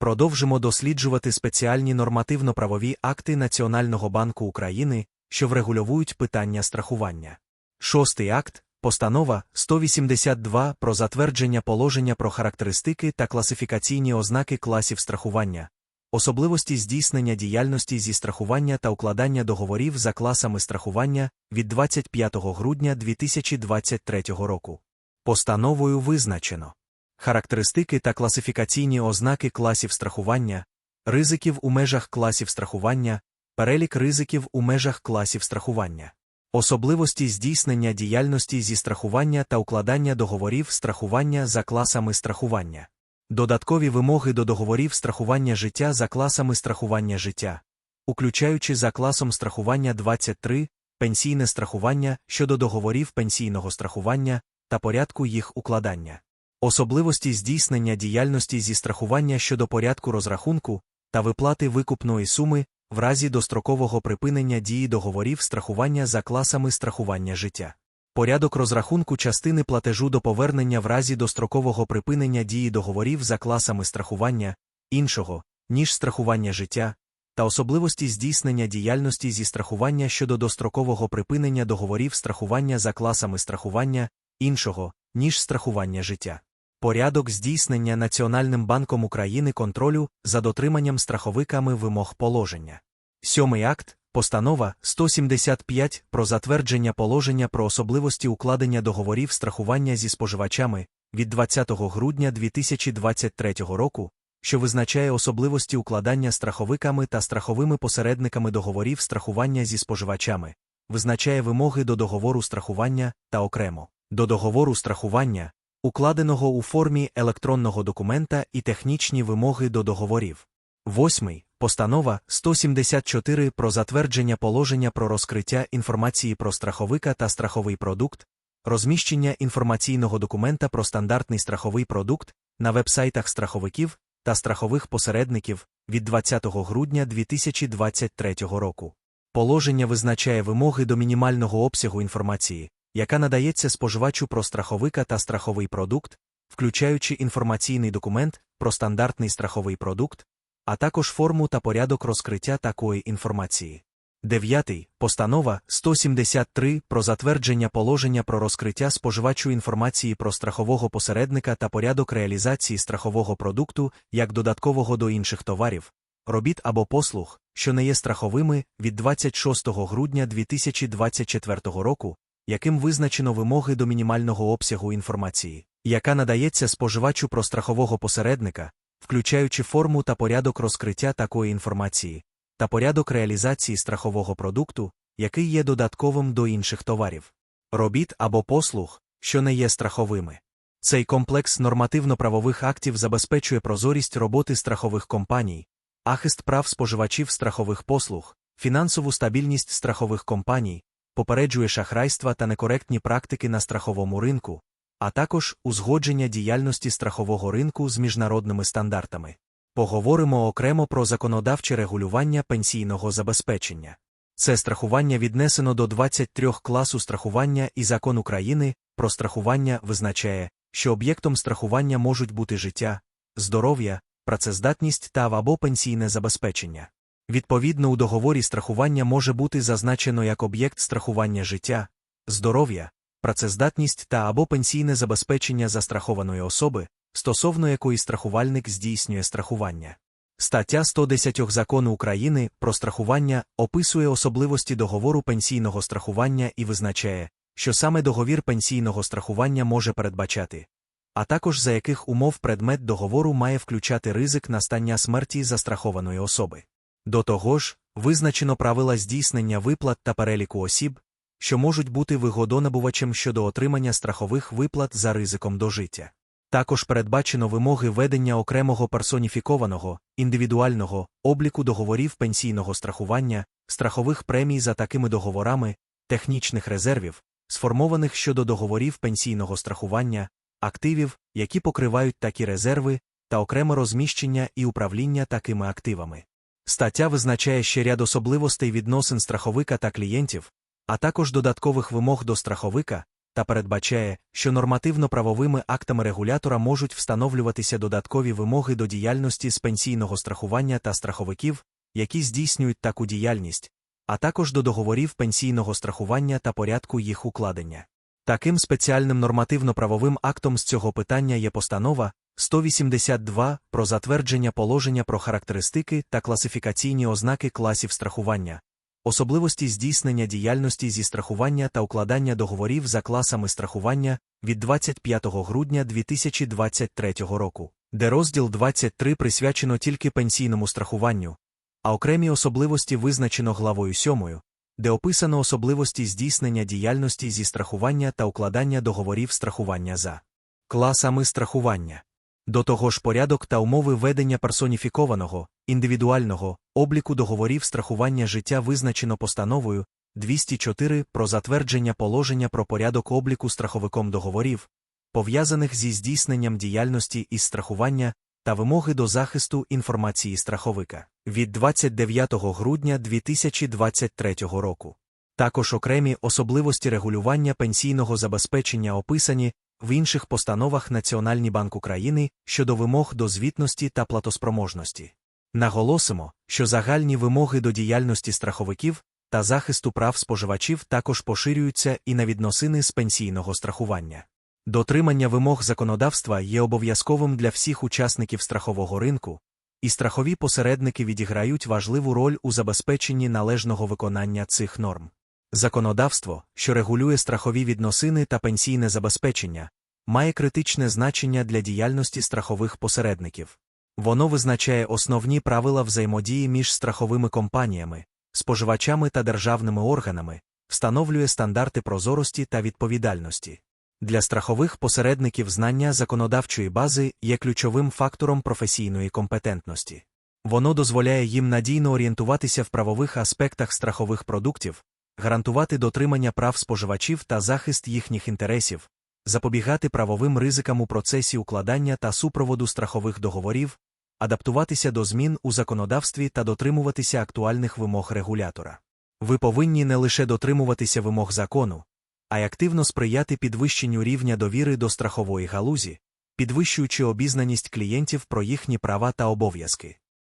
Продовжимо досліджувати спеціальні нормативно-правові акти Національного банку України, що врегульовують питання страхування. Шостий акт Постанова 182 про затвердження положення про характеристики та класифікаційні ознаки класів страхування, особливості здійснення діяльності зі страхування та укладання договорів за класами страхування від 25 грудня 2023 року. Постановою визначено характеристики та класифікаційні ознаки класів страхування, ризиків у межах класів страхування, перелік ризиків у межах класів страхування. Особливості здійснення діяльності зі страхування та укладання договорів страхування за класами страхування. Додаткові вимоги до договорів страхування життя за класами страхування життя, включаючи за класом страхування 23, пенсійне страхування щодо договорів пенсійного страхування та порядку їх укладання. Особливості здійснення діяльності зі страхування щодо порядку розрахунку та виплати викупної суми в разі дострокового припинення дії договорів страхування за класами страхування життя. Порядок розрахунку частини платежу до повернення в разі дострокового припинення дії договорів за класами страхування іншого, ніж страхування життя, та особливості здійснення діяльності зі страхування щодо дострокового припинення договорів страхування за класами страхування іншого, ніж страхування життя. Порядок здійснення Національним банком України контролю за дотриманням страховиками вимог положення. Сьомий акт, постанова 175 про затвердження положення про особливості укладення договорів страхування зі споживачами від 20 грудня 2023 року, що визначає особливості укладання страховиками та страховими посередниками договорів страхування зі споживачами, визначає вимоги до договору страхування та окремо до договору страхування укладеного у формі електронного документа і технічні вимоги до договорів. Восьмий постанова 174 про затвердження положення про розкриття інформації про страховика та страховий продукт, розміщення інформаційного документа про стандартний страховий продукт на вебсайтах страховиків та страхових посередників від 20 грудня 2023 року. Положення визначає вимоги до мінімального обсягу інформації, яка надається споживачу про страховика та страховий продукт, включаючи інформаційний документ про стандартний страховий продукт, а також форму та порядок розкриття такої інформації. Дев'ятий постанова 173 про затвердження положення про розкриття споживачу інформації про страхового посередника та порядок реалізації страхового продукту як додаткового до інших товарів, робіт або послуг, що не є страховими від 26 грудня 2024 року, яким визначено вимоги до мінімального обсягу інформації, яка надається споживачу про страхового посередника, включаючи форму та порядок розкриття такої інформації, та порядок реалізації страхового продукту, який є додатковим до інших товарів, робіт або послуг, що не є страховими. Цей комплекс нормативно-правових актів забезпечує прозорість роботи страхових компаній, ахист прав споживачів страхових послуг, фінансову стабільність страхових компаній, попереджує шахрайства та некоректні практики на страховому ринку, а також узгодження діяльності страхового ринку з міжнародними стандартами. Поговоримо окремо про законодавче регулювання пенсійного забезпечення. Це страхування віднесено до 23 класу страхування і закон України про страхування визначає, що об'єктом страхування можуть бути життя, здоров'я, працездатність та або пенсійне забезпечення. Відповідно, у договорі страхування може бути зазначено як об'єкт страхування життя, здоров'я, працездатність та або пенсійне забезпечення застрахованої особи, стосовно якої страхувальник здійснює страхування. Стаття 110 закону України про страхування описує особливості договору пенсійного страхування і визначає, що саме договір пенсійного страхування може передбачати, а також за яких умов предмет договору має включати ризик настання смерті застрахованої особи. До того ж, визначено правила здійснення виплат та переліку осіб, що можуть бути вигодонабувачем щодо отримання страхових виплат за ризиком до життя. Також передбачено вимоги ведення окремого персоніфікованого, індивідуального обліку договорів пенсійного страхування, страхових премій за такими договорами, технічних резервів, сформованих щодо договорів пенсійного страхування, активів, які покривають такі резерви, та окреме розміщення і управління такими активами. Стаття визначає ще ряд особливостей відносин страховика та клієнтів, а також додаткових вимог до страховика та передбачає, що нормативно-правовими актами регулятора можуть встановлюватися додаткові вимоги до діяльності з пенсійного страхування та страховиків, які здійснюють таку діяльність, а також до договорів пенсійного страхування та порядку їх укладення. Таким спеціальним нормативно-правовим актом з цього питання є постанова 182 про затвердження положення про характеристики та класифікаційні ознаки класів страхування, особливості здійснення діяльності зі страхування та укладання договорів за класами страхування від 25 грудня 2023 року, де розділ 23 присвячено тільки пенсійному страхуванню, а окремі особливості визначено главою 7, де описано особливості здійснення діяльності зі страхування та укладання договорів страхування за класами страхування. До того ж порядок та умови ведення персоніфікованого, індивідуального обліку договорів страхування життя визначено постановою 204 про затвердження положення про порядок обліку страховиком договорів, пов'язаних зі здійсненням діяльності із страхування та вимоги до захисту інформації страховика від 29 грудня 2023 року. Також окремі особливості регулювання пенсійного забезпечення описані в інших постановах Національний банк України щодо вимог до звітності та платоспроможності. Наголосимо, що загальні вимоги до діяльності страховиків та захисту прав споживачів також поширюються і на відносини з пенсійного страхування. Дотримання вимог законодавства є обов'язковим для всіх учасників страхового ринку, і страхові посередники відіграють важливу роль у забезпеченні належного виконання цих норм. Законодавство, що регулює страхові відносини та пенсійне забезпечення, має критичне значення для діяльності страхових посередників. Воно визначає основні правила взаємодії між страховими компаніями, споживачами та державними органами, встановлює стандарти прозорості та відповідальності. Для страхових посередників знання законодавчої бази є ключовим фактором професійної компетентності. Воно дозволяє їм надійно орієнтуватися в правових аспектах страхових продуктів, гарантувати дотримання прав споживачів та захист їхніх інтересів, запобігати правовим ризикам у процесі укладання та супроводу страхових договорів, адаптуватися до змін у законодавстві та дотримуватися актуальних вимог регулятора. Ви повинні не лише дотримуватися вимог закону, а й активно сприяти підвищенню рівня довіри до страхової галузі, підвищуючи обізнаність клієнтів про їхні права та обов'язки.